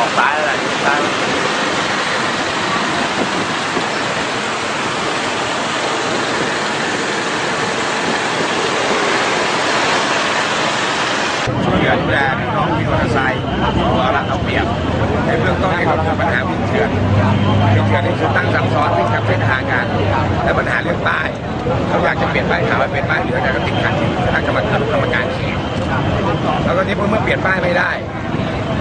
ออกซ้ายแล้วแหละซ้ายช่วยเหลือดูแลน้องวินมอเตอร์ไซค์ตัวละเอาเปรียบในเบื้องต้นให้เราเกิดปัญหาวินเถื่อนวินเถื่อนนี่คือตั้งซับซ้อนวิ่งกับเส้นทางกันและปัญหาเรื่องป้ายเขาอยากจะเปลี่ยนป้ายขาวให้เป็นป้ายเหลืองแต่ก็ติดขัดที่คณะกรรมการกรรมการเขตแล้วก็นี้เมื่อเปลี่ยนป้ายไม่ได้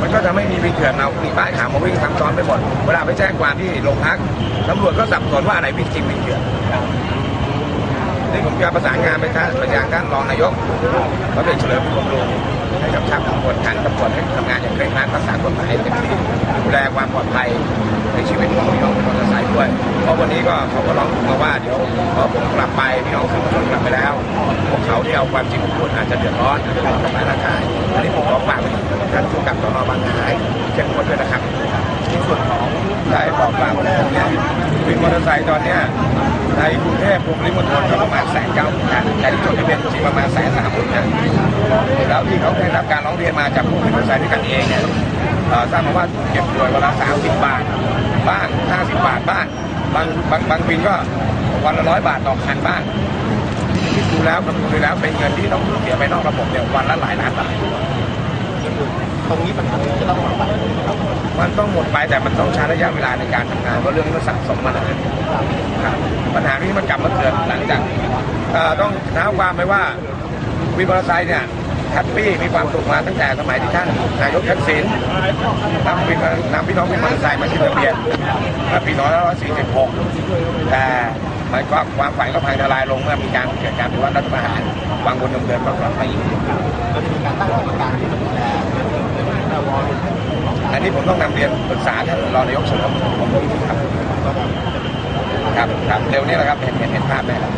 มันก็จะไม่มีวิเถื่อนเอามีป้ายขาวมาวิ่งซับซ้อนไปหมดเวลาไปแจ้งความที่โรงพักตำรวจก็สับสนว่าอะไรวิจริงวิเถื่อนนี่ผมจะประสานงานไปท่านไปยังท่านรองนายกเขาเป็นเฉลิมพงษ์ลุงให้กับชับตำรวจทางตำรวจให้ทำงานอย่างเคร่งครัดรักษากฎหมายเต็มที่ดูแลความปลอดภัยในชีวิตของพี่น้องมอเตอร์ไซค์ด้วยเพราะวันนี้ก็เขาก็ร้องมาว่าเดี๋ยวพอผมกลับไปพี่น้องสื่อมวลชนกลับไปแล้ว เขาที่เอาความจริงมาพูดอาจจะเดือดร้อนอาจจะทำร้ายร่างกายอันนี้ผมขอฝากไปถึงท่านผู้กับสนบางนาให้เข้มงวดด้วยนะครับในส่วนของได้บอกกล่าวว่าเนี่ยวินมอเตอร์ไซค์ตอนเนี้ยในกรุงเทพกรุงปริมณฑลก็ประมาณแสนเก้าหมื่นคันแต่ที่จดทะเบียนจริงประมาณแสนสามหมื่นคันแล้วที่เขาได้รับการร้องเรียนมาจากผู้วินมอเตอร์ไซค์ด้วยกันเองเนี่ยทราบมาว่าเก็บโดยวันละสามสิบบาทบ้างห้าสิบบาทบ้างบางบางบางวินก็วันละร้อยบาทต่อคันบ้าง คิดดูแล้วคำนวณดูแล้วเป็นเงินที่ต้องเสียไปนอกระบบเนี่ยวันละหลายล้านบาทตรงนี้ปัญหาที่ต้องระบายมันต้องหมดไปแต่มันต้องใช้ระยะเวลาในการทำงานเพราะเรื่องนี้มันสะสมมานานปัญหาที่มันกลับมาเกิดหลังจากต้องเท้าความไปว่าวินมอเตอร์ไซค์เนี่ย แฮปปี้มีความสุขมาตั้งแต่สมัยที่ท่านนายกทักษิณนำวินนำพี่น้องวินมอเตอร์ไซค์มาขึ้นทะเบียนเมื่อปี2546 แต่มันก็ความฝันก็พังทลายลงเมื่อมีการเกิดการปฏิวัติรัฐประหารวางบนดำเนินก็กลับมาอีกเราจะมีการตั้งกรรมการที่มาดูแลเรื่องวอลอันนี้ผมต้องนำเรียนปรึกษาท่านรองนายกเฉลิมพงษ์ผมครับครับครับเร็วนี้แหละครับเห็นเห็นเห็นภาพได้แล้ว